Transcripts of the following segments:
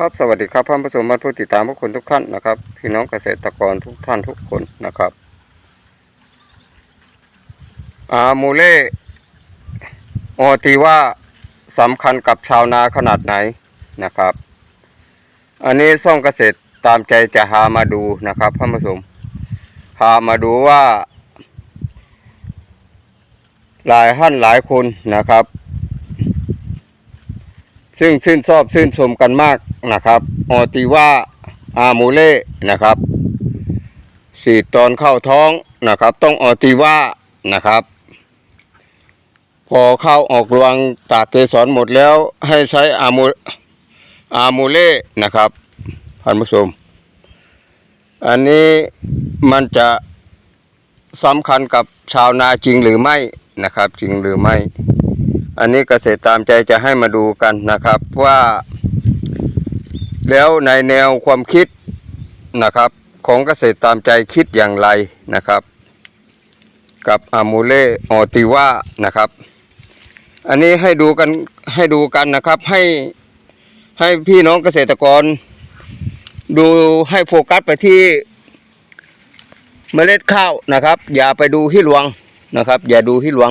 ครับสวัสดีครับท่านผู้ชมและผู้ติดตามทุกคนทุกท่านนะครับ พี่น้องเกษตรกรทุกท่านทุกคนนะครับอาโมเล่โอตีว่าสำคัญกับชาวนาขนาดไหนนะครับ อันนี้ซ่องเกษตรตามใจจะหามาดูนะครับท่านผู้ชมพามาดูว่า หลายท่านหลายคนนะครับ ซึ่งชื่นชอบชื่นชมกันมาก นะครับออติว่าอาโมเล่นะครับสีดตอนเข้าท้องนะครับ ต้องออติว่านะครับ พอเข้าออกรวงตากเกสรหมดแล้วให้ใช้อาโมอาโมเล่นะครับท่านผู้ชมอันนี้มันจะสำคัญกับชาวนาจริงหรือไม่นะครับ จริงหรือไม่ อันนี้เกษตรตามใจจะให้มาดูกันนะครับว่า แล้วในแนวความคิดนะครับ ของเกษตรตามใจคิดอย่างไรนะครับ กับอามูเล่ออติว่านะครับ อันนี้ให้ดูกันให้ดูกันนะครับให้ให้พี่น้องเกษตรกร ดูให้โฟกัสไปที่เมล็ดข้าวนะครับ อย่าไปดูที่หลวงนะครับ อย่าดูที่หลวง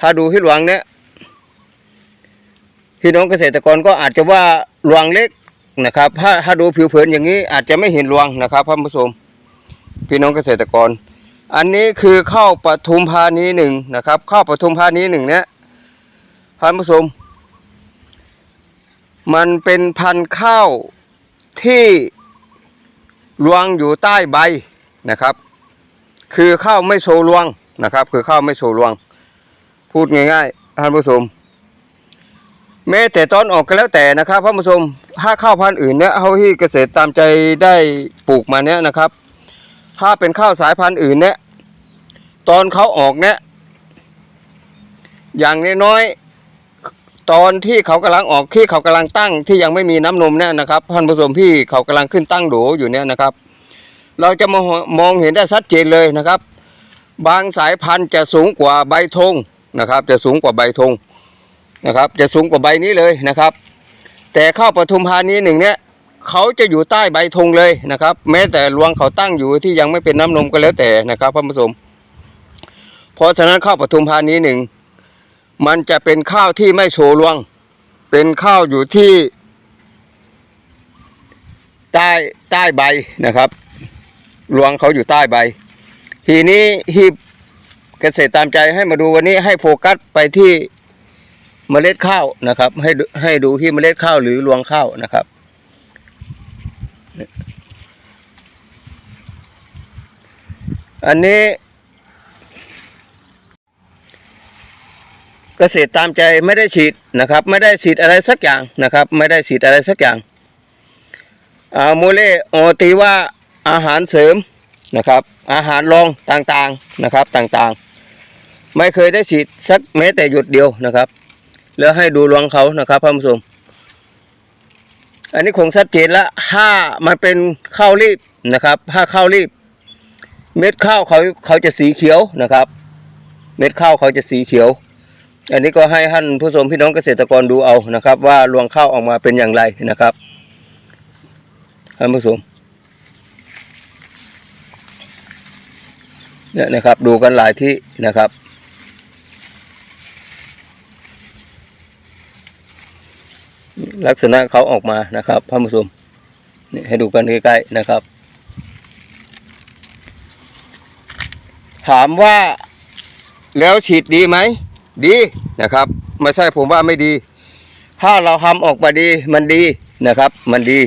ถ้าดูที่หลวงเนี้ยพี่น้องเกษตรกรก็อาจจะว่ารวงเล็ก นะครับ ถ้าถ้าดูผิวเผินอย่างนี้อาจจะไม่เห็นรวงนะครับท่านผู้ชมพี่น้องเกษตรกร อันนี้คือข้าวปทุมพานีหนึ่งนะครับข้าวปทุมพานีหนึ่งเนี้ยท่านผู้ชมมันเป็นพันธุ์ข้าวที่รวงอยู่ใต้ใบนะครับ คือข้าวไม่โชว์รวงนะครับ คือข้าวไม่โชว์รวง พูดง่ายๆท่านผู้ชม แม้แต่ตอนออกก็แล้วแต่นะครับท่านผู้ชมถ้าข้าวพันธุ์อื่นเนี่ยเขาที่เกษตรตามใจได้ปลูกมาเนี่ยนะครับ ถ้าเป็นข้าวสายพันธุ์อื่นเนี่ยตอนเขาออกเนี่ยอย่างน้อยๆตอนที่เขากำลังออกที่เขากำลังตั้งที่ยังไม่มีน้ำนมเนี่ยนะครับท่านผู้ชมที่เขากำลังขึ้นตั้งโดอยู่เนี่ยนะครับ เราจะมองมองเห็นได้ชัดเจนเลยนะครับ บางสายพันธุ์จะสูงกว่าใบธงนะครับ จะสูงกว่าใบธง นะครับ จะสูงกว่าใบนี้เลยนะครับ แต่ข้าวปทุมพานีหนึ่งเนี่ยเขาจะอยู่ใต้ใบธงเลยนะครับ แม้แต่รวงเขาตั้งอยู่ที่ยังไม่เป็นน้ำนมก็แล้วแต่นะครับท่านผู้ชมเพราะฉะนั้นข้าวปทุมพานีหนึ่งมันจะเป็นข้าวที่ไม่โชว์รวง เป็นข้าวอยู่ที่ ใต้ใต้ใบนะครับรวงเขาอยู่ใต้ใบ ทีนี้ที่เกษตรตามใจให้มาดูวันนี้ให้โฟกัสไปที่ เมล็ดข้าวนะครับ ให้ดูให้ดูที่เมล็ดข้าวหรือรวงข้าวนะครับ อันนี้ เกษตรตามใจไม่ได้ฉีดนะครับ ไม่ได้ฉีดอะไรสักอย่างนะครับ ไม่ได้ฉีดอะไรสักอย่างอาโมเลโอตีว่าอาหารเสริมนะครับ อาหารรองต่างๆนะครับต่างๆ ไม่เคยได้ฉีดสักแม้แต่หยดเดียวนะครับ แล้วให้ดูรวงเขานะครับท่านผู้ชมอันนี้คงชัดเจนล้วถ้ามันเป็นข้าวรีบนะครับถ้าข้าวรีบ เม็ดข้าวเขาเขาจะสีเขียวนะครับ เม็ดข้าวเขาจะสีเขียว อันนี้ก็ให้ท่านผู้ชมพี่น้องเกษตรกรดูเอานะครับ ว่ารวงข้าวออกมาเป็นอย่างไรนะครับท่านผู้ชมเนี่ยนะครับดูกันหลายที่นะครับ ลักษณะเขาออกมานะครับท่านผู้ชมนี่ให้ดูกันใกล้ๆนะครับ ถามว่าแล้วฉีดดีไหม ดีนะครับไม่ใช่ผมว่าไม่ดี ถ้าเราทำออกมาดีมันดีนะครับ มันดี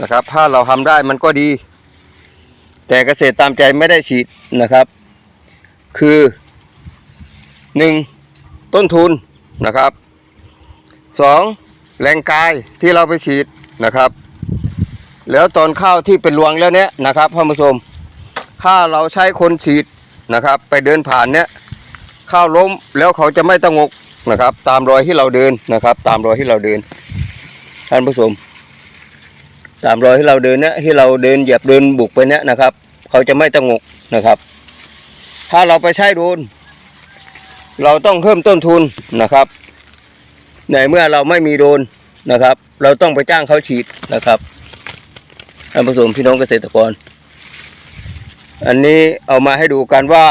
นะครับ ถ้าเราทำได้มันก็ดี แต่เกษตรตามใจไม่ได้ฉีดนะครับ คือหนึ่งต้นทุนนะครับสอง แรงกายที่เราไปฉีดนะครับ แล้วตอนข้าวที่เป็นรวงแล้วเนี้ยนะครับท่านผู้ชมถ้าเราใช้คนฉีดนะครับ ไปเดินผ่านเนี้ยข้าวล้มแล้วเขาจะไม่ตะงกนะครับ ตามรอยที่เราเดินนะครับ ตามรอยที่เราเดินท่านผู้ชมตามรอยที่เราเดินเนี้ยที่เราเดินเหยียบเดินบุกไปเนี้ยนะครับ เขาจะไม่ตะงกนะครับ ถ้าเราไปใช้โดนเราต้องเพิ่มต้นทุนนะครับ ในเมื่อเราไม่มีโดนนะครับ เราต้องไปจ้างเขาฉีดนะครับท่านผู้ชมพี่น้องเกษตรกร อันนี้เอามาให้ดูกันว่า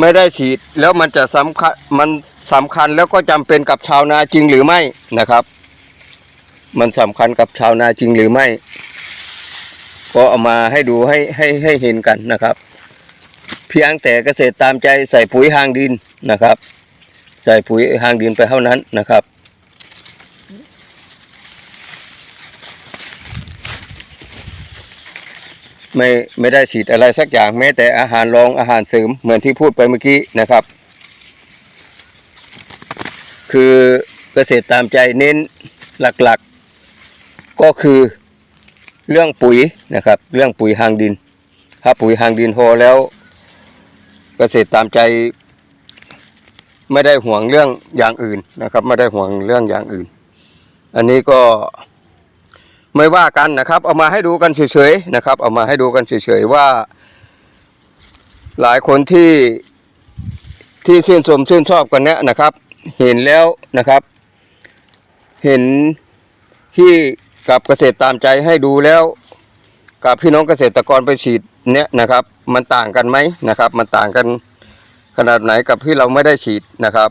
ไม่ได้ฉีดแล้วมันจะสำคัญมันสำคัญแล้วก็จำเป็นกับชาวนาจริงหรือไม่นะครับ มันสำคัญกับชาวนาจริงหรือไม่ ก็เอามาให้ดูให้ให้ให้เห็นกันนะครับ เพียงแต่เกษตรตามใจใส่ปุ๋ยหางดินนะครับ ใส่ปุ๋ยหางดินไปเท่านั้นนะครับไม่ไม่ได้ฉีดอะไรสักอย่างแม้แต่อาหารรองอาหารเสริมเหมือนที่พูดไปเมื่อกี้นะครับ คือเกษตรตามใจเน้นหลักๆก็คือเรื่องปุ๋ยนะครับ เรื่องปุ๋ยหางดิน ถ้าปุ๋ยหางดินพอแล้ว เกษตรตามใจ ไม่ได้ห่วงเรื่องอย่างอื่นนะครับ ไม่ได้ห่วงเรื่องอย่างอื่น อันนี้ก็ไม่ว่ากันนะครับ เอามาให้ดูกันเฉยๆนะครับ เอามาให้ดูกันเฉยๆว่า หลายคนที่ที่ชื่นชมชื่นชอบกันเนี้ยนะครับ เห็นแล้วนะครับ เห็นที่กับเกษตรตามใจให้ดูแล้วกับพี่น้องเกษตรกรไปฉีดเนี้ยนะครับ มันต่างกันไหมนะครับ มันต่างกัน ขนาดไหนกับที่เราไม่ได้ฉีดนะครับ